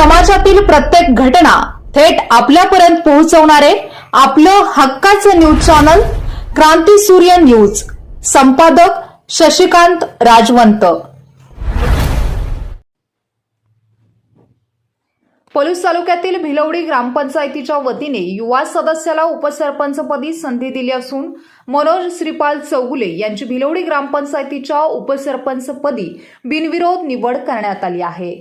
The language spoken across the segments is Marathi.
समाजातील प्रत्येक घटना थेट आपल्यापर्यंत पोहोचवणारे आपलं हक्काचं न्यूज चॅनल क्रांती सूर्य न्यूज. संपादक शशिकांत राजवंत. पलूस तालुक्यातील भिलवडी ग्रामपंचायतीच्या वतीने युवा सदस्याला उपसरपंचपदी संधी दिली असून मनोज श्रीपाल चौगुले यांची भिलवडी ग्रामपंचायतीच्या उपसरपंचपदी बिनविरोध निवड करण्यात आली आहे.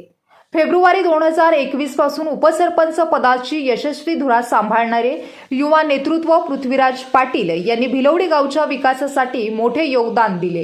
फेब्रुवारी दोन हजार एकवीसपासून उपसरपंच पदाची यशस्वी धुरा सांभाळणारे युवा नेतृत्व पृथ्वीराज पाटील यांनी भिलवडी गावच्या विकासासाठी मोठे योगदान दिले.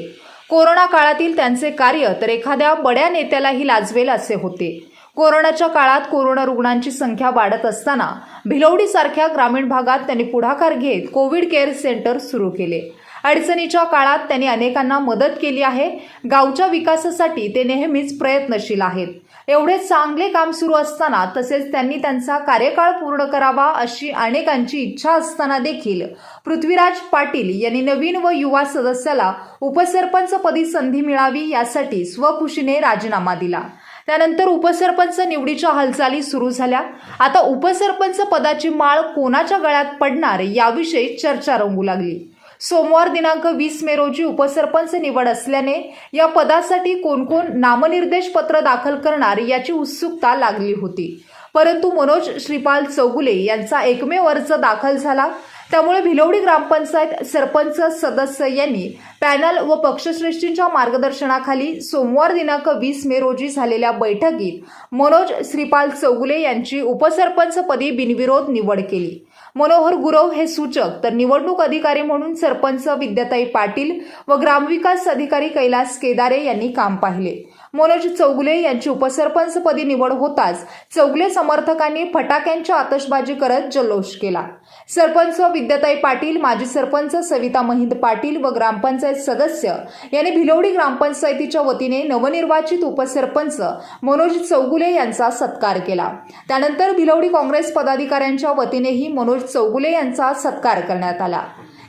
कोरोना काळातील त्यांचे कार्य तर एखाद्या बड्या नेत्यालाही लाजवेल असे होते. कोरोनाच्या काळात कोरोना रुग्णांची संख्या वाढत असताना भिलवडी सारख्या ग्रामीण भागात त्यांनी पुढाकार घेत कोविड केअर सेंटर सुरू केले. अडचणीच्या काळात त्यांनी अनेकांना मदत केली आहे. गावच्या विकासासाठी ते नेहमीच प्रयत्नशील आहेत. एवढे चांगले काम सुरू असताना तसेच त्यांनी त्यांचा कार्यकाळ पूर्ण करावा अशी अनेकांची इच्छा असताना देखील पृथ्वीराज पाटील यांनी नवीन व युवा सदस्याला उपसरपंचपदी संधी मिळावी यासाठी स्वखुशीने राजीनामा दिला. त्यानंतर उपसरपंच निवडीच्या हालचाली सुरू झाल्या. आता उपसरपंच पदाची माळ कोणाच्या गळ्यात पडणार याविषयी चर्चा रंगू लागली. सोमवार दिनांक वीस मे रोजी उपसरपंच निवड असल्याने या पदासाठी कोणकोण नामनिर्देश पत्र दाखल करणार याची उत्सुकता लागली होती. परंतु मनोज श्रीपाल चौगुले यांचा एकमेव अर्ज दाखल झाला. त्यामुळे भिलवडी ग्रामपंचायत सरपंच सदस्य यांनी पॅनल व पक्षश्रेष्ठींच्या मार्गदर्शनाखाली सोमवार दिनांक वीस मे रोजी झालेल्या बैठकीत मनोज श्रीपाल चौगुले यांची उपसरपंचपदी बिनविरोध निवड केली. मनोहर गुरव हे सूचक तर निवडणूक अधिकारी म्हणून सरपंच विद्याताई पाटील व ग्रामविकास अधिकारी कैलास केदारे यांनी काम पाहिले. मनोज चौगुले यांची उपसरपंचपदी निवड होताच चौगुले समर्थकांनी फटाक्यांच्या आतषबाजी करत जल्लोष केला. सरपंच विद्याताई पाटील माजी सरपंच सविता महिंद पाटील व ग्रामपंचायत सदस्य यांनी भिलवडी ग्रामपंचायतीच्या वतीने नवनिर्वाचित उपसरपंच मनोज चौगुले यांचा सत्कार केला. त्यानंतर भिलवडी काँग्रेस पदाधिकाऱ्यांच्या वतीनेही मनोज चौगुले यांचा सत्कार करण्यात आला.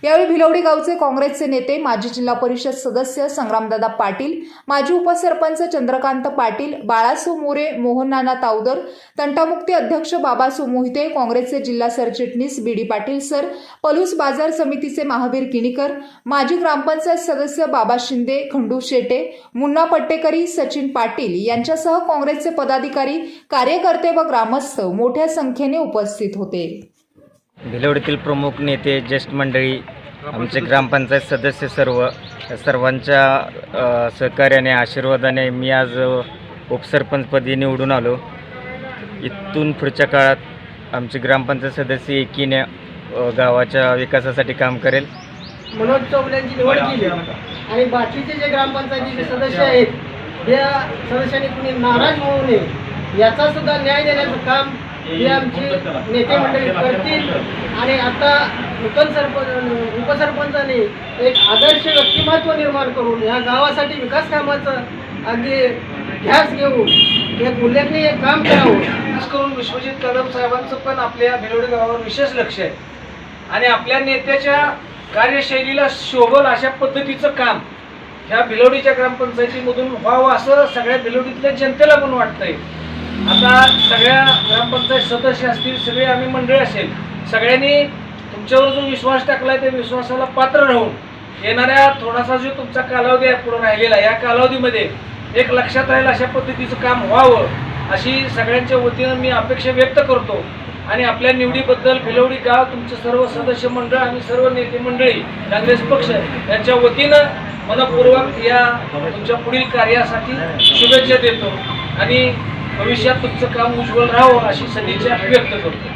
यावेळी भिलवडी गावचे काँग्रेसचे नेते माजी जिल्हा परिषद सदस्य संग्रामदादा पाटील माजी उपसरपंच चंद्रकांत पाटील बाळासो मोरे मोहननाना तावदर तंटामुक्ती अध्यक्ष बाबासो मोहिते काँग्रेसचे जिल्हा सरचिटणीस B D Patil sir Palus बाजार समितीचे महावीर किणीकर माजी ग्रामपंचायत सदस्य बाबा शिंदे खंडू शेटे मुन्ना पट्टेकरी सचिन पाटील यांच्यासह काँग्रेसचे पदाधिकारी कार्यकर्ते व ग्रामस्थ मोठ्या संख्येने उपस्थित होते. भिलवडीतील प्रमुख नेते ज्येष्ठ मंडळी आमचे ग्रामपंचायत सदस्य सर्व सर्वांच्या सहकार्याने आशीर्वादाने मी आज उपसरपंचपदी निवडून आलो. इथून पुढच्या काळात आमचे ग्रामपंचायत सदस्य एकीने गावाच्या विकासासाठी काम करेल. मनोज चौगल्यांची निवड केली. आणि बाकीचे जे ग्रामपंचायतीचे सदस्य आहेत त्या सदस्यांनी कुणी नाराज होऊ नये याचा सुद्धा न्याय देण्याचं काम हे आमची नेते मंडळी करतील. आणि आता नूतन सरपंच उपसरपंचाने एक आदर्श व्यक्तिमत्व निर्माण करून या गावासाठी विकास कामाचं अगदी ध्यास घेऊन एक उल्लेखनीय काम करावं. खास करून विश्वजित कदम साहेबांचं पण आपल्या भिलवडी गावावर विशेष लक्ष आहे. आणि आपल्या नेत्याच्या कार्यशैलीला शोभल अशा पद्धतीचं काम ह्या भिलोडीच्या ग्रामपंचायतीमधून व्हावं असं सगळ्या भिलोडीतल्या जनतेला पण वाटतंय. आता सगळ्या ग्रामपंचायत सदस्य असतील सगळे आम्ही मंडळी असेल सगळ्यांनी तुमच्यावर जो विश्वास टाकलाय त्या विश्वासाला पात्र राहून येणाऱ्या थोडासा जो तुमचा कालावधी आहे पुढे राहिलेला या कालावधीमध्ये एक लक्षात राहील अशा पद्धतीचं काम व्हावं अशी सगळ्यांच्या वतीनं मी अपेक्षा व्यक्त करतो. आणि आपल्या निवडीबद्दल फिलवडी गाव तुमचे सर्व सदस्य मंडळ आणि सर्व नेते मंडळी काँग्रेस पक्ष यांच्या वतीनं मनपूर्वक या तुमच्या पुढील कार्यासाठी शुभेच्छा देतो. आणि भविष्यात तुमचं काम उज्ज्वल राहावं अशी सदिच्छा व्यक्त करतो.